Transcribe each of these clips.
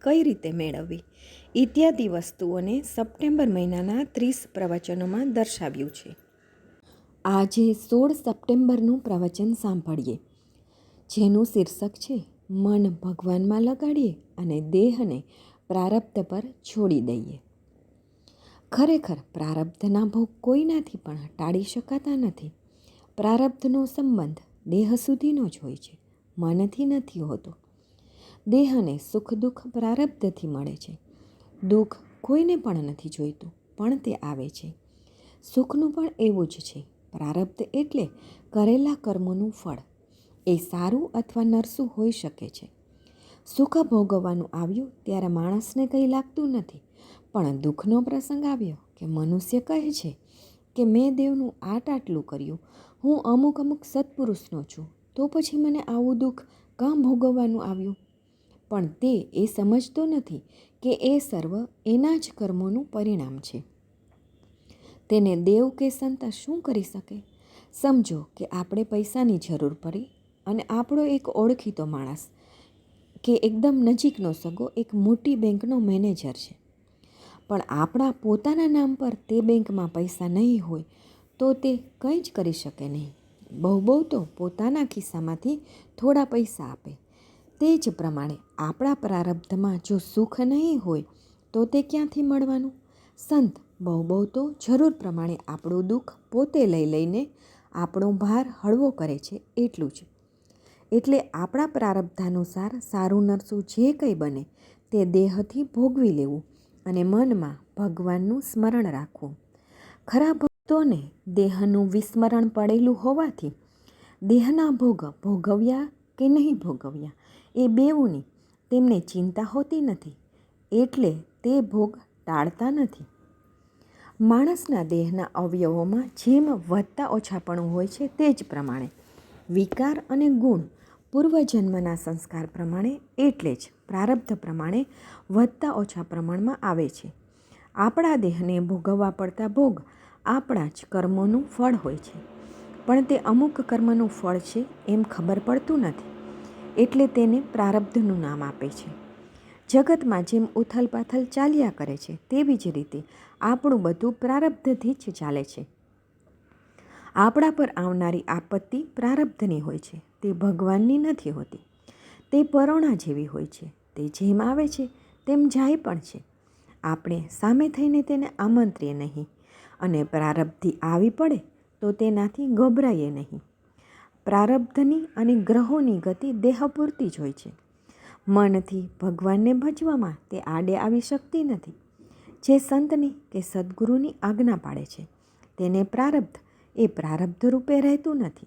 કઈ રીતે મેળવવી? ઇત્યાદિ વસ્તુઓને સપ્ટેમ્બર મહિનાના ત્રીસ પ્રવચનોમાં દર્શાવ્યું છે. આજે સોળ સપ્ટેમ્બરનું પ્રવચન સાંભળીએ. જેનું શીર્ષક છે, મન ભગવાનમાં લગાડીએ અને દેહને પ્રારબ્ધ પર છોડી દઈએ. ખરેખર પ્રારબ્ધના ભોગ કોઈનાથી પણ ટાળી શકાતા નથી. પ્રારબ્ધનો સંબંધ દેહ સુધીનો જ હોય છે, મનથી નથી હોતો. દેહને સુખ દુઃખ પ્રારબ્ધથી મળે છે. દુઃખ કોઈને પણ નથી જોઈતું, પણ તે આવે છે. સુખનું પણ એવું જ છે. પ્રારબ્ધ એટલે કરેલા કર્મોનું ફળ. એ સારું અથવા નરસું હોઈ શકે છે. સુખ ભોગવવાનું આવ્યું ત્યારે માણસને કંઈ લાગતું નથી. પણ દુઃખનો પ્રસંગ આવ્યો કે મનુષ્ય કહે છે કે મેં દેવનું આટ આટલું કર્યું, હું અમુક અમુક સત્પુરુષનો છું, તો પછી મને આવું દુઃખ કાં ભોગવવાનું આવ્યું? પણ તે એ સમજતો નથી કે એ સર્વ એના જ કર્મોનું પરિણામ છે. તેને દેવ કે સંત શું કરી શકે? સમજો કે આપણે પૈસાની જરૂર પડી અને આપણો એક ઓળખીતો માણસ કે એકદમ નજીકનો સગો એક મોટી બેંકનો મેનેજર છે. પણ આપણા પોતાના નામ પર તે બેંકમાં પૈસા નહીં હોય તો તે કંઈ જ કરી શકે નહીં. બહુ બહુ તો પોતાના ખિસ્સામાંથી થોડા પૈસા આપે. તે જ પ્રમાણે આપણા પ્રારબ્ધમાં જો સુખ નહીં હોય, તો તે ક્યાંથી મળવાનું? સંત બહુ બહુ તો જરૂર પ્રમાણે આપણું દુઃખ પોતે લઈ લઈને આપણો ભાર હળવો કરે છે એટલું જ. એટલે આપણા પ્રારબ્ધાનુસાર સારું નરસું જે કંઈ બને તે દેહથી ભોગવી લેવું અને મનમાં ભગવાનનું સ્મરણ રાખવું. ખરા ભક્તોને દેહનું વિસ્મરણ પડેલું હોવાથી દેહના ભોગ ભોગવ્યા કે નહીં ભોગવ્યા? એ બેઉની તેમને ચિંતા હોતી નથી, એટલે તે ભોગ ટાળતા નથી. માણસના દેહના અવયવોમાં જેમ વધતા ઓછાપણું હોય છે તે જ પ્રમાણે. વિકાર અને ગુણ પૂર્વજન્મના સંસ્કાર પ્રમાણે એટલે જ પ્રારબ્ધ પ્રમાણે વધતા ઓછા પ્રમાણમાં આવે છે. આપણા દેહને ભોગવવા પડતા ભોગ આપણા જ કર્મોનું ફળ હોય છે. પણ તે અમુક કર્મનું ફળ છે એમ ખબર પડતું નથી. એટલે તેને પ્રારબ્ધનું નામ આપે છે. જગતમાં જેમ ઉથલ પાથલ ચાલ્યા કરે છે, તેવી જ રીતે આપણું બધું પ્રારબ્ધથી જ ચાલે છે. આપણા પર આવનારી આપત્તિ પ્રારબ્ધની હોય છે, તે ભગવાનની નથી હોતી. તે પરોણા જેવી હોય છે, તે જેમ આવે છે, તેમ જાય પણ છે. આપણે સામે થઈને તેને આમંત્રીએ નહીં અને પ્રારબ્ધિ આવી પડે તો તેનાથી ગભરાઈએ નહીં. પ્રારબ્ધની અને ગ્રહોની ગતિ દેહ પૂરતી જ હોય છે. મનથી ભગવાનને ભજવામાં તે આડે આવી શકતી નથી. જે સંતની કે સદગુરુની આજ્ઞા પાડે છે, તેને પ્રારબ્ધ એ પ્રારબ્ધ રૂપે રહેતું નથી.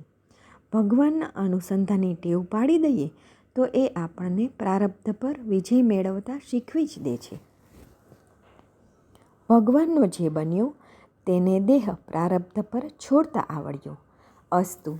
ભગવાનના અનુસંધાનની ટેવ પાડી દઈએ તો એ આપણને પ્રારબ્ધ પર વિજય મેળવતા શીખવી જ દે છે. ભગવાનનો જે બન્યો, તેને દેહ પ્રારબ્ધ પર છોડતા આવડ્યો. અસ્તુ